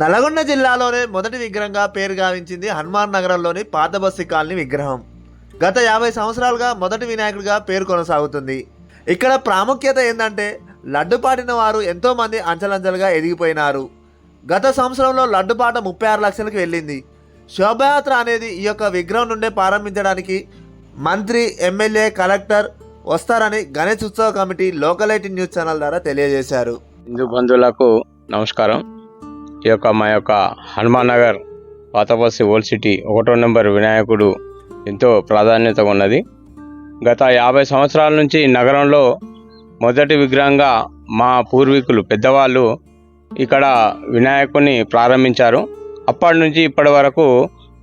నల్గొండ జిల్లాలోనే మొదటి విగ్రహంగా పేరు గావించింది హనుమాన్ నగరంలోని పాత కాలనీ విగ్రహం. గత యాభై సంవత్సరాలుగా మొదటి వినాయకుడిగా పేరు కొనసాగుతుంది. ఇక్కడ ప్రాముఖ్యత ఏంటంటే లడ్డుపాటిన వారు ఎంతోమంది అంచలంచలుగా ఎదిగిపోయినారు. గత సంవత్సరంలో లడ్డు పాట ముప్పై ఆరు లక్షలకు వెళ్ళింది. శోభయాత్ర అనేది ఈ యొక్క విగ్రహం నుండే ప్రారంభించడానికి మంత్రి ఎమ్మెల్యే కలెక్టర్ వస్తారని గణేష్ ఉత్సవ కమిటీ లోకల్ న్యూస్ ఛానల్ ద్వారా తెలియజేశారు. హిందూ బంధువులకు నమస్కారం. ఈ యొక్క మా యొక్క హనుమాన్ నగర్ పాతబస్సి ఓల్డ్ సిటీ ఒకటో నెంబర్ వినాయకుడు ఎంతో ప్రాధాన్యత ఉన్నది. గత యాభై సంవత్సరాల నుంచి నగరంలో మొదటి విగ్రహంగా మా పూర్వీకులు పెద్దవాళ్ళు ఇక్కడ వినాయకుని ప్రారంభించారు. అప్పటి నుంచి ఇప్పటి వరకు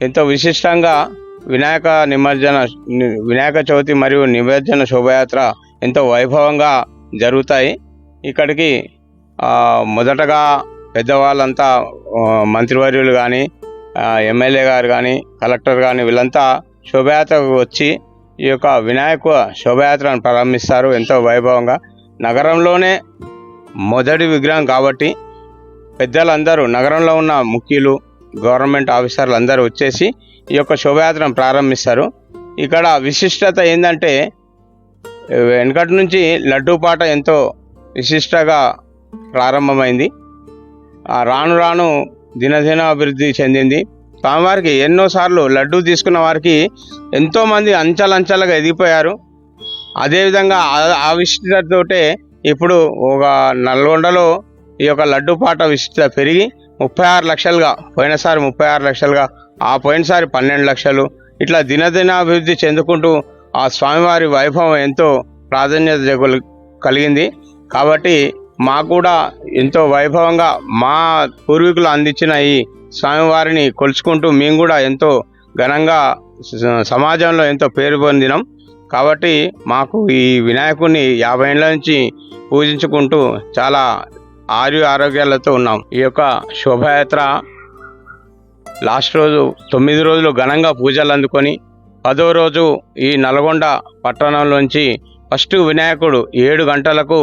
ఎంతో విశిష్టంగా వినాయక నిమజ్జన వినాయక చవితి మరియు నిమజ్జన శోభయాత్ర ఎంతో వైభవంగా జరుగుతాయి. ఇక్కడికి మొదటగా పెద్దవాళ్ళంతా మంత్రివర్యులు కానీ ఎమ్మెల్యే గారు కానీ కలెక్టర్ కానీ వీళ్ళంతా శోభయాత్రకు వచ్చి ఈ యొక్క వినాయక శోభయాత్రను ప్రారంభిస్తారు ఎంతో వైభవంగా. నగరంలోనే మొదటి విగ్రహం కాబట్టి పెద్దలందరూ నగరంలో ఉన్న ముఖ్యులు గవర్నమెంట్ ఆఫీసర్లు అందరూ వచ్చేసి ఈ యొక్క శోభయాత్రను ప్రారంభిస్తారు. ఇక్కడ విశిష్టత ఏంటంటే వెనకటి నుంచి లడ్డూ పాట ఎంతో విశిష్టగా ప్రారంభమైంది. రాను రాను దినదిన అభివృద్ధి చెందింది. స్వామివారికి ఎన్నోసార్లు లడ్డూ తీసుకున్న వారికి ఎంతోమంది అంచెలంచెలుగా ఎదిగిపోయారు. అదేవిధంగా ఆ- విశిష్టతోటే ఇప్పుడు ఒక నల్గొండలో ఈ యొక్క లడ్డు పాట విశిష్టత పెరిగి ముప్పై ఆరు లక్షలుగా పోయినసారి ముప్పై ఆరు లక్షలుగా ఆ పోయినసారి పన్నెండు లక్షలు ఇట్లా దినదినాభివృద్ధి చెందుకుంటూ ఆ స్వామివారి వైభవం ఎంతో ప్రాధాన్యత కలిగింది. కాబట్టి మాకు కూడా ఎంతో వైభవంగా మా పూర్వీకులు అందించిన ఈ స్వామివారిని కొలుచుకుంటూ మేము కూడా ఎంతో ఘనంగా సమాజంలో ఎంతో పేరు పొందినాం. కాబట్టి మాకు ఈ వినాయకుడిని యాభై ఏళ్ళ నుంచి పూజించుకుంటూ చాలా ఆరు ఆరోగ్యాలతో ఉన్నాం. ఈ యొక్క శోభయాత్ర లాస్ట్ రోజు తొమ్మిది రోజులు ఘనంగా పూజలు అందుకొని పదో రోజు ఈ నల్గొండ పట్టణంలోంచి ఫస్ట్ వినాయకుడు ఏడు గంటలకు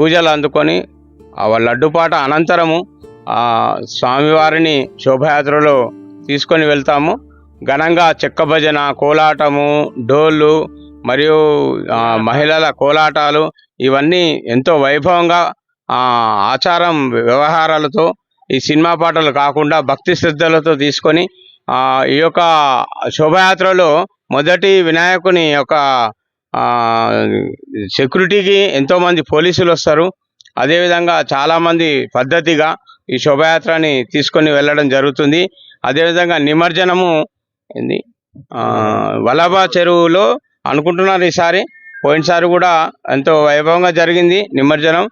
పూజలు అందుకొని ఆ లడ్డుపాట అనంతరము ఆ స్వామివారిని శోభయాత్రలో తీసుకొని వెళ్తాము. ఘనంగా చెక్క భజన కోలాటము డోళ్ళు మరియు మహిళల కోలాటాలు ఇవన్నీ ఎంతో వైభవంగా ఆచారం వ్యవహారాలతో ఈ సినిమా పాటలు కాకుండా భక్తి శ్రద్ధలతో తీసుకొని ఈ యొక్క శోభయాత్రలో మొదటి వినాయకుని యొక్క సెక్యూరిటీకి ఎంతోమంది పోలీసులు వస్తారు. అదేవిధంగా చాలామంది పద్ధతిగా ఈ శోభయాత్రని తీసుకొని వెళ్ళడం జరుగుతుంది. అదేవిధంగా నిమజ్జనము ఏంది? ఆ, చెరువులో అనుకుంటున్నారు ఈసారి. పోయినసారి కూడా ఎంతో వైభవంగా జరిగింది నిమజ్జనం.